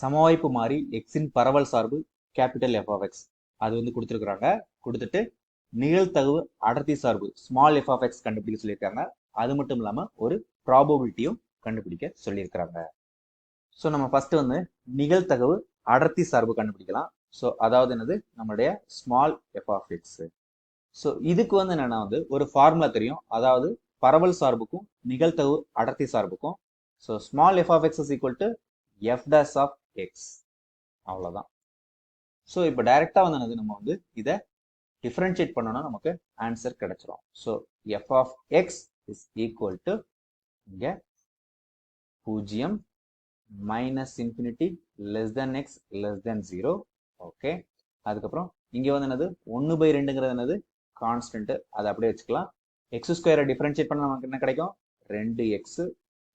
சமவாய்ப்பு மாறி எக்ஸின் பரவல் சார்பு கேபிட்டல் எஃப் ஆஃப் எக்ஸ் அது வந்து கொடுத்துருக்குறாங்க. கொடுத்துட்டு நிகழ்த்தகவு அடர்த்தி சார்பு ஸ்மால் எஃப் ஆஃப் எக்ஸ் கண்டுபிடிக்க சொல்லியிருக்காங்க. அது மட்டும் இல்லாமல் ஒரு ப்ராபபிலிட்டியும் கண்டுபிடிக்க சொல்லியிருக்கிறாங்க. ஸோ நம்ம ஃபர்ஸ்ட் வந்து நிகழ்தகவு அடர்த்தி சார்பு கண்டுபிடிக்கலாம். ஸோ அதாவது என்னது? நம்மளுடைய small F of X so இதுக்கு வந்து என்னென்னா வந்து ஒரு ஃபார்முலா தெரியும். அதாவது பரவல் சார்புக்கும் நிகழ்த்தகவு அடர்த்தி சார்புக்கும். So small F of X is equal to F dash of X அவ்வளோதான் ஸோ இப்போ டைரெக்டாக வந்து என்னது நம்ம வந்து இதை டிஃப்ரென்ஷியேட் பண்ணோம்னா நமக்கு ஆன்சர் கிடைச்சிரும். So F of X is equal to இங்கே பூஜ்ஜியம் minus infinity less than X less than zero okay அதுக்கப்புறம் இங்கே வந்து என்னது? ஒன்று பை ரெண்டுங்கிறது என்னது? கான்ஸ்டன்ட் அதை அப்படியே வச்சுக்கலாம். எக்ஸ் ஸ்கொயரை டிஃப்ரென்ஷியேட் பண்ண நமக்கு என்ன கிடைக்கும்? ரெண்டு எக்ஸ்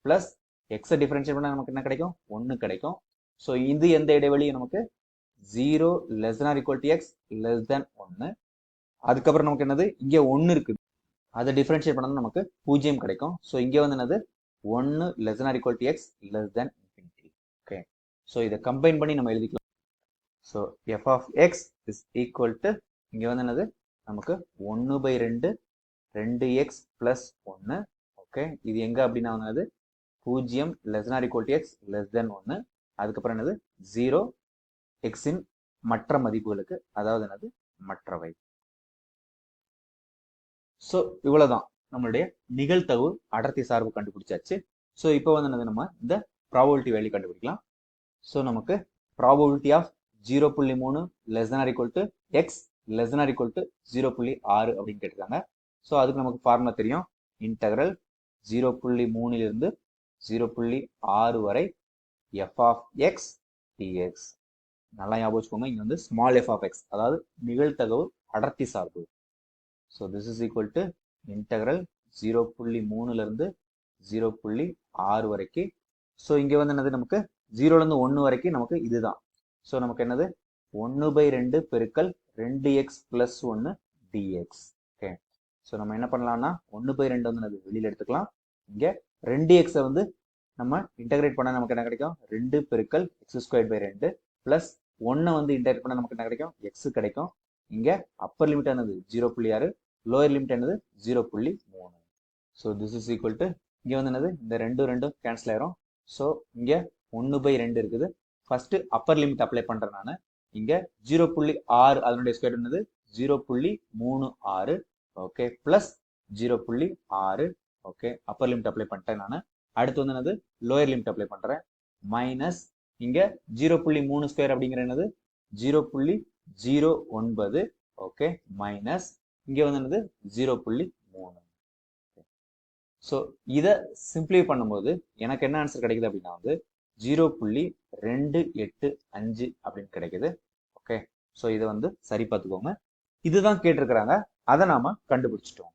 ப்ளஸ் எக்ஸை டிஃப்ரென்ஷியேட் பண்ண நமக்கு என்ன கிடைக்கும்? ஒன்று கிடைக்கும். ஸோ இது எந்த இடைவெளி நமக்கு zero less than equal to X less than ஒன்று அதுக்கப்புறம் நமக்கு என்னது? இங்கே ஒன்று இருக்குது. அதை டிஃப்ரென்ஷியேட் பண்ணது நமக்கு பூஜ்ஜியம் கிடைக்கும். ஸோ இங்கே வந்து என்னது? ஒன்று less than equal to X less than infinity okay so இதை கம்பைன் பண்ணி நம்ம எழுதிக்கலாம். So F of X is equal to இங்கே வந்து என்னது? நமக்கு ஒன்று பை ரெண்டு ரெண்டு எக்ஸ் ப்ளஸ் ஒன்று ஓகே இது எங்கே அப்படின்னா வந்து பூஜ்ஜியம் less than equal to X less than ஒன்று அதுக்கப்புறம் என்னது? ஜீரோ எக்ஸின் மற்ற மதிப்புகளுக்கு அதாவது என்னது? மற்றவை. ஸோ இவ்வளோதான் நம்மளுடைய நிகழ்த்தவு அடர்த்தி சார்பு கண்டுபிடிச்சாச்சு. ஸோ இப்போ வந்து என்னது நம்ம இந்த ப்ராபபிலிட்டி வேல்யூ கண்டுபிடிக்கலாம். ஸோ நமக்கு ப்ராபபிலிட்டி ஆஃப் ஜீரோ புள்ளி மூணு less than equal to X less than equal to zero புள்ளி ஆறு அப்படின்னு கேட்டிருக்காங்க. ஸோ அதுக்கு நமக்கு ஃபார்முலா தெரியும். இன்டகரல் ஜீரோ புள்ளி மூணுலேருந்து ஜீரோ புள்ளி ஆறு வரை எஃப் ஆஃப் எக்ஸ் டிஎக்ஸ் நல்லா ஞாபகம் வச்சுக்கோங்க. இங்கே வந்து ஸ்மால் எஃப் ஆஃப் எக்ஸ் அதாவது நிகழ்த்தகவு அடர்த்தி சார்பு. So this is equal to integral zero புள்ளி மூணுலேருந்து ஜீரோ புள்ளி ஆறு வரைக்கும் ஸோ இங்கே வந்து என்னது நமக்கு? ஜீரோலேருந்து ஒன்று வரைக்கும் நமக்கு இதுதான். ஸோ நமக்கு என்னது? ஒன்று பை ரெண்டு பெருக்கல் ரெண்டு எக்ஸ் ப்ளஸ் ஒன்று டிஎக்ஸ் ஓகே ஸோ நம்ம என்ன பண்ணலாம்னா ஒன்று பை ரெண்டு வந்து என்னது? வெளியில் எடுத்துக்கலாம். இங்கே ரெண்டு எக்ஸை வந்து நம்ம இன்டகிரேட் பண்ண நமக்கு என்ன கிடைக்கும்? ரெண்டு பெருக்கல் எக்ஸ் ஸ்கொயர் பை ரெண்டு ப்ளஸ் ஒன்னை வந்து இன்டகிரேட் பண்ண நமக்கு என்ன கிடைக்கும்? எக்ஸ் கிடைக்கும். இங்கே அப்பர் லிமிட் என்னது? ஜீரோ புள்ளி ஆறு. லோயர் லிமிட் என்னது? ஜீரோ புள்ளி மூணு. So this is equal to இங்கே வந்து என்னது? இந்த ரெண்டும் ரெண்டும் கேன்சல் ஆயிரும். ஸோ இங்கே ஒன்று பை ரெண்டு இருக்குது. ஃபர்ஸ்ட் அப்பர் லிமிட் அப்ளை பண்ணுறேன் நான். இங்கே ஜீரோ புள்ளி ஆறு அதனுடைய ஸ்கொயர் என்னது? ஜீரோ புள்ளி மூணு ஆறு. ஓகே ப்ளஸ் ஜீரோ புள்ளி ஆறு. ஓகே அப்பர் லிமிட் அப்ளை பண்ணிட்டேன் நான். அடுத்து வந்து என்னது? லோயர் லிமிட் அப்ளை பண்ணுறேன் மைனஸ் இங்கே ஜீரோ புள்ளி மூணு ஸ்கொயர் அப்படிங்கிற என்னது? ஜீரோ புள்ளி ஜீரோ ஒன்பது. ஓகே மைனஸ் இங்கே வந்து என்னது? ஜீரோ புள்ளி மூணு. ஸோ இதை சிம்பிளை பண்ணும்போது எனக்கு என்ன ஆன்சர் கிடைக்குது அப்படின்னா வந்து ஜீரோ புள்ளி ரெண்டு எட்டு அஞ்சு அப்படின்னு கிடைக்குது. ஓகே ஸோ இதை வந்து சரி பார்த்துக்கோங்க. இதுதான் கேட்டிருக்கிறாங்க. அதை நாம கண்டுபிடிச்சிட்டோம்.